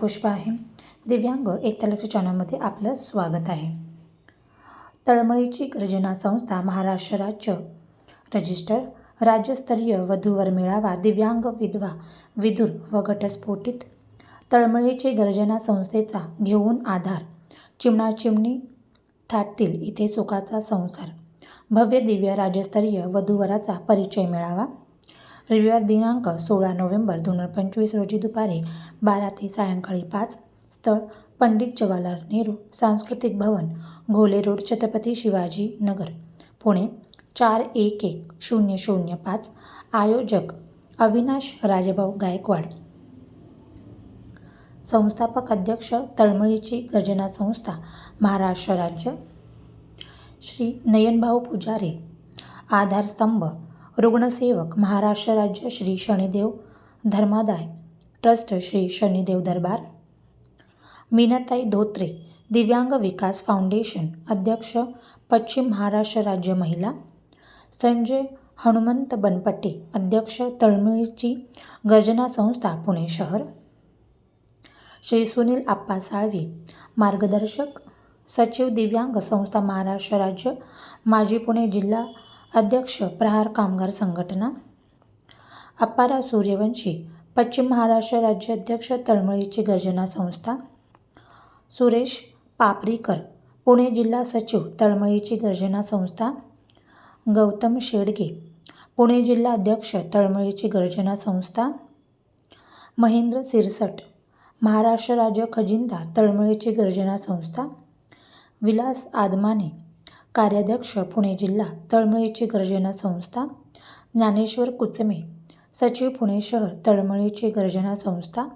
पुष्पा आहे दिव्यांग एकता लक्ष चॅनलमध्ये आपलं स्वागत आहे. तळमळीची गर्जना संस्था महाराष्ट्र राज्य रजिस्टर. राज्यस्तरीय वधूवर मेळावा दिव्यांग विधवा विदुर व घटस्फोटित. तळमळीची गर्जना संस्थेचा घेऊन आधार. चिमणाचिमणी थाटतील इथे सुखाचा संसार. भव्य दिव्य राज्यस्तरीय वधूवराचा परिचय मिळावा. रविवार दिनांक सोळा नोव्हेंबर दोन हजार पंचवीस रोजी दुपारी बारा ते सायंकाळी पाच स्थळ पंडित जवाहरलाल नेहरू सांस्कृतिक भवन घोले रोड छत्रपती शिवाजी नगर पुणे चार एक एक शून्य शून्य पाच आयोजक अविनाश राजेभाऊ गायकवाड. संस्थापक अध्यक्ष तळमळीची गर्जना संस्था महाराष्ट्र राज्य श्री नयनभाऊ पुजारे. आधारस्तंभ रुग्णसेवक महाराष्ट्र राज्य श्री शनिदेव धर्मादाय ट्रस्ट श्री शनिदेव दरबार. मीनाताई धोत्रे दिव्यांग विकास फाउंडेशन अध्यक्ष पश्चिम महाराष्ट्र राज्य महिला. संजय हनुमंत बनपट्टे अध्यक्ष तळमळीची गर्जना संस्था पुणे शहर. श्री सुनील आप्पा साळवे मार्गदर्शक सचिव दिव्यांग संस्था महाराष्ट्र राज्य. माजी पुणे जिल्हा अध्यक्ष प्रहार कामगार संघटना अप्पाराव सूर्यवंशी पश्चिम महाराष्ट्र राज्य अध्यक्ष तळमळीची गर्जना संस्था सुरेश पापरीकर पुणे जिल्हा सचिव तळमळीची गर्जना संस्था गौतम शेडगे पुणे जिल्हा अध्यक्ष तळमळीची गर्जना संस्था महेंद्र सिरसट महाराष्ट्र राज्य खजिनदार तळमळीची गर्जना संस्था विलास आदमाने कार्याध्यक्ष पुणे जिल्हा तळमळीची गर्जना संस्था ज्ञानेश्वर कुचमे सचिव पुणे शहर तळमळीची गर्जना संस्था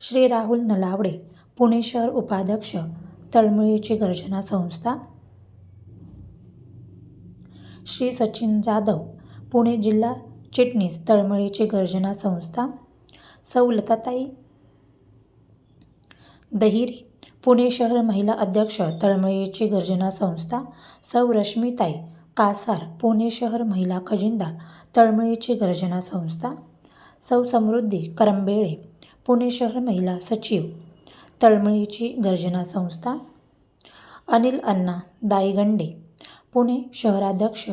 श्री राहुल नलावडे पुणे शहर उपाध्यक्ष तळमळीची गर्जना संस्था श्री सचिन जाधव पुणे जिल्हा चिटणीस तळमळीची गर्जना संस्था सौ लताताई दहिरे पुणे शहर महिला अध्यक्ष तळमळीची गर्जना संस्था सौ. रश्मीताई कासार पुणे शहर महिला खजिनदार तळमळीची गर्जना संस्था सौ. समृद्धी करंबेळे पुणे शहर महिला सचिव तळमळीची गर्जना संस्था अनिल अण्णा दाईगंडे पुणे शहराध्यक्ष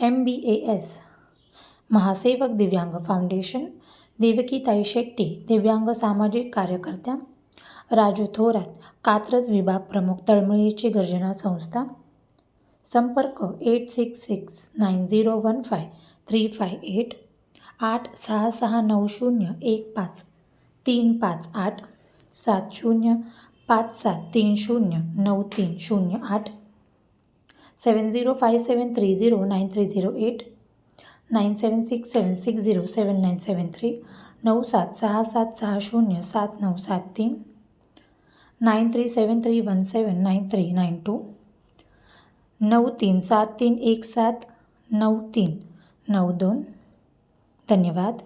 एम बी ए एस महासेवक दिव्यांग फाउंडेशन देवकीताई शेट्टी दिव्यांग सामाजिक कार्यकर्त्या राजू थोरात कात्रज विभाग प्रमुख तळमळीची गर्जना संस्था. संपर्क eight six six nine zero one five three five eight आठ सहा सहा नऊ शून्य एक पाच तीन पाच आठ सात शून्य पाच सात तीन शून्य नऊ तीन शून्य आठ seven zero five seven three zero nine three zero eight nine seven six seven six zero seven nine seven three नऊ सात सहा सात सहा शून्य सात नऊ सात तीन. Nine three seven three one seven nine three nine two नऊ तीन सात तीन एक सात नऊ तीन नऊ दोन धन्यवाद